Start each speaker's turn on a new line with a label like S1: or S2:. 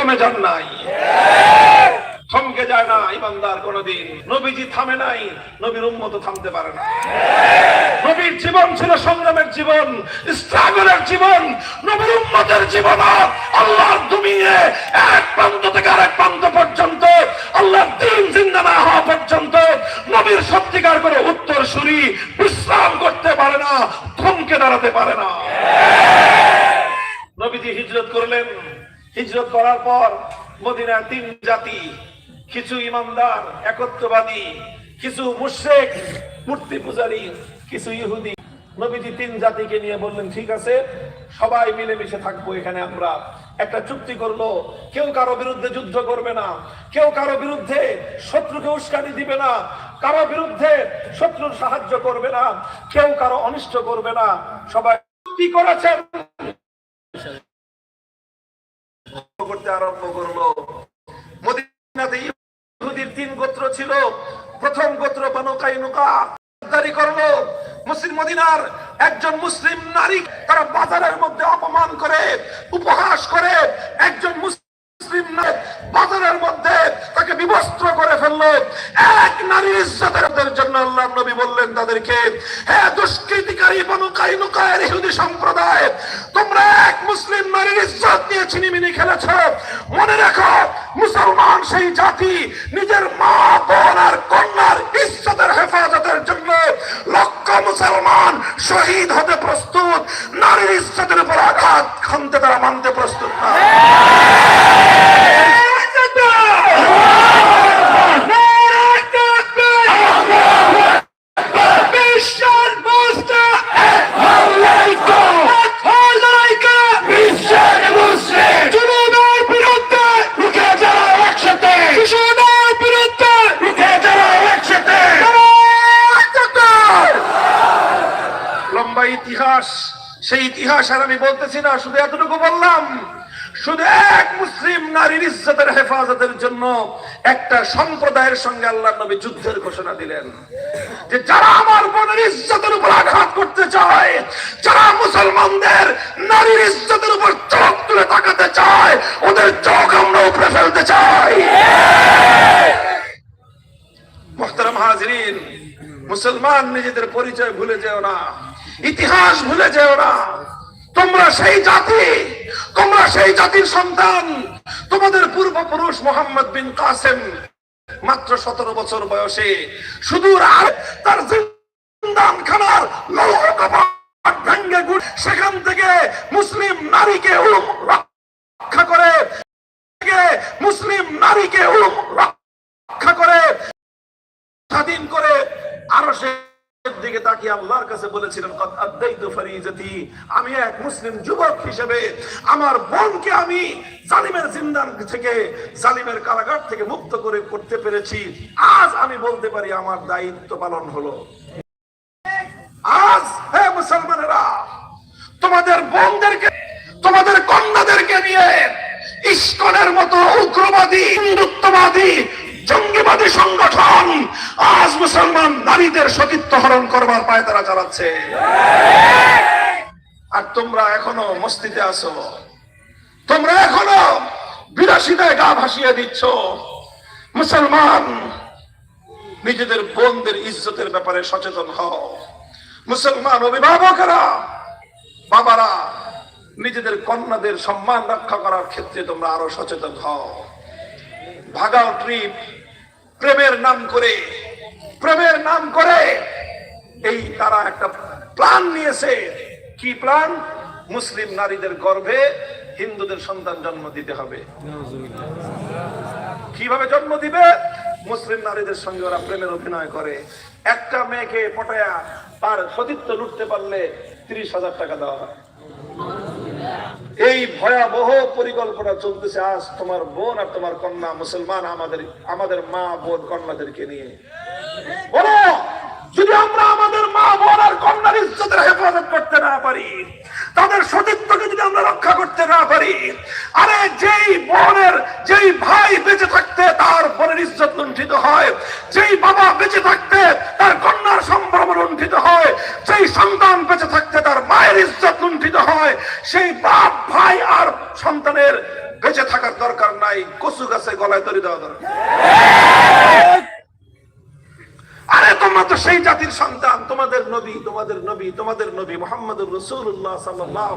S1: দমে যান নাই। থমকে যায় না ইমানদার কোনদিন। নবীজি থামে নাই, নবীর উম্মত থামতে পারে না। নবীর জীবন ছিল সংগ্রামের জীবন, স্ট্রাগলের জীবন, নবীর উম্মতের জীবন আল্লাহর দুনিয়ে এক প্রান্ত থেকে আরেক প্রান্ত পর্যন্ত, আল্লাহর দিন জিন্দা না হওয়া পর্যন্ত নবীর সত্যিকার করে উত্তর সুরি বিশ্রাম করতে পারে না, থমকে দাঁড়াতে পারে না। নবীজি হিজরত করলেন। হিজরত করার পর মদিনার তিন জাতি, কিছু ইমানদার একত্রবাদী, কিছু মুশরিক, মূর্তি পূজারী, কিছু ইহুদি। নবীজি তিন জাতিকে নিয়ে বললেন, ঠিক আছে, সবাই মিলেমিশে থাকব এখানে আমরা। একটা চুক্তি করল, কেউ কারও বিরুদ্ধে যুদ্ধ করবে না, কেউ কারও বিরুদ্ধে শত্রুকে উস্কানি দিবে না, কারও বিরুদ্ধে শত্রুর সাহায্য করবে না, কেউ কারও অনিষ্ট করবে না। সবাই চুক্তি করেছেন? আরম্ভ করল। মদিনাতে ইহুদির তিন গোত্র ছিল। প্রথম গোত্র বানু কাইনুকা দারি করল। মুসলিম মদিনার একজন মুসলিম নারী তারা বাজারের মধ্যে অপমান করে, উপহাস করে, একজন মুসলিম নারী বাজারের মধ্যে তাকে বিবস্ত্র করে ফেলল। এক নারীর ইজ্জতের জন্য আল্লাহ নবী বললেন তাদেরকে হ্যাঁ দুষ্কৃতিকারী বনু কাইনুকায়ের ইহুদি সম্প্রদায়, তোমরা এক মুসলিম নারীর ইজ্জত নিয়ে ছিনিমিনি খেলেছ। মনে রাখো মুসলমান সেই জাতি নিজের মা, বোন আর কন্যার ইজ্জতের হেফাজতের জন্য লক্ষ মুসলমান শহীদ হতে প্রস্তুত। নারীর ইজ্জতের উপর আঘাত খানতে তারা মানতে প্রস্তুত না বিশ্বের বুঝতে বিশ্বের বুঝতে যুবদের বিরুদ্ধে রুখে যারা একসাথে শিশুদের বিরুদ্ধে রুখে যারা একসাথে লম্বা ইতিহাস, সেই ইতিহাস আর আমি বলতেছি না, শুধু এতটুকু বললাম, শুধু এক মুসলিম নারীর ইজ্জতের হেফাজতের জন্য একটা সম্প্রদায়ের সঙ্গে আল্লাহ নবী যুদ্ধের ঘোষণা দিলেন। যে যারা আমার বোনের ইজ্জতের উপর আঘাত করতে চায়, যারা মুসলমানদের নারীর ইজ্জতের উপর চোখ তুলে তাকাতে চায়, ওদের চোখ আমরা উপরে ফেলতে চাই। মোহতারাম হাজরিন, মুসলমান নিজেদের পরিচয় ভুলে যেও না। ইতিহাস ভুলে যেও না। তোমরা সেই জাতি, তোমরা সেই জাতির সন্তান। তোমাদের পূর্বপুরুষ মোহাম্মদ বিন কাসেম মাত্র সতেরো বছর বয়সে সুদূর আর তার জিন্দান খানার লৌহ কপাট ভেঙ্গে সেখান থেকে মুসলিম নারীকে রক্ষা করে মুসলিম নারীকে রক্ষা করে, স্বাধীন করে আরও সে দিকে তাকিয়ে আল্লাহর কাছে বলেছিলেন, "কদ আদ্দাইতু ফরিজতি আমি এক মুসলিম যুবক হিসেবে আমার বোনকে আমি জালিমের জিন্দান থেকে, জালিমের কারাগার থেকে মুক্ত করে করতে পেরেছি। আজ আমি বলতে পারি আমার দায়িত্ব পালন হলো। আজ হে মুসলমানেরা, তোমাদের বোনদেরকে, তোমাদের কন্যাদেরকে নিয়ে ইস্কনের মতো উগ্রবাদী, হিন্দুত্ববাদী জঙ্গিবাদী সংগঠন আজ মুসলমান নারীদের সতীত্ব হরণ করবার পায় তারা চালাচ্ছে। আর তোমরা এখনও মস্তিতে আছো। তোমরা এখনও বিলাসিতায় গা ভাসিয়ে দিচ্ছ। মুসলমান, নিজেদের বোনদের ইজ্জতের ব্যাপারে সচেতন হও। মুসলমান অভিভাবকেরা, বাবারা, নিজেদের কন্যাদের সম্মান রক্ষা করার ক্ষেত্রে তোমরা আরও সচেতন হও। ভাগাও ট্রিপ। প্রেমের নাম করে, প্রেমের নাম করে। এই তারা একটা প্ল্যান নিয়েছে। কি প্ল্যান? মুসলিম নারীদের গর্ভে হিন্দুদের সন্তান জন্ম দিতে হবে। কীভাবে জন্ম দিবে? মুসলিম নারীদের সঙ্গে ওরা প্রেমের অভিনয় করে। একটা মেয়েকে পটায়া তার সতীত্ব লুটতে পারলে তিরিশ হাজার টাকা দেওয়া হয়। এই ভয়াবহ পরিকল্পনা চলতেছে আজ তোমার বোন আর তোমার কন্যা মুসলমান আমাদের আমাদের মা বোন কন্যাদেরকে নিয়ে। বলো, যদি আমরা আমাদের মা বোন আর কন্যার ইজ্জতের হেফাজত করতে না পারি, তাদের সতীত্বকে যদি আমরা রক্ষা করতে না পারি, আরে যেই বোনের, যেই ভাই বেঁচে থাকতে তার বোনের ইজ্জত লুণ্ঠিত হয়, যেই বাবা বেঁচে থাকতে তার কন্যার সম্ভ্রম লুণ্ঠিত হয়, যেই সন্তান বেঁচে থাকতে লুণ্ঠিত হয়, সেই বাপ, ভাই আর সন্তানের বেঁচে থাকার দরকার নাই, কচু গাছে গলায় তরি দেওয়া দরকার। আরে, তোমরা তো সেই জাতির সন্তান, তোমাদের নবী তোমাদের নবী তোমাদের নবী মোহাম্মদ রসুল্লাহ সাল্লাহ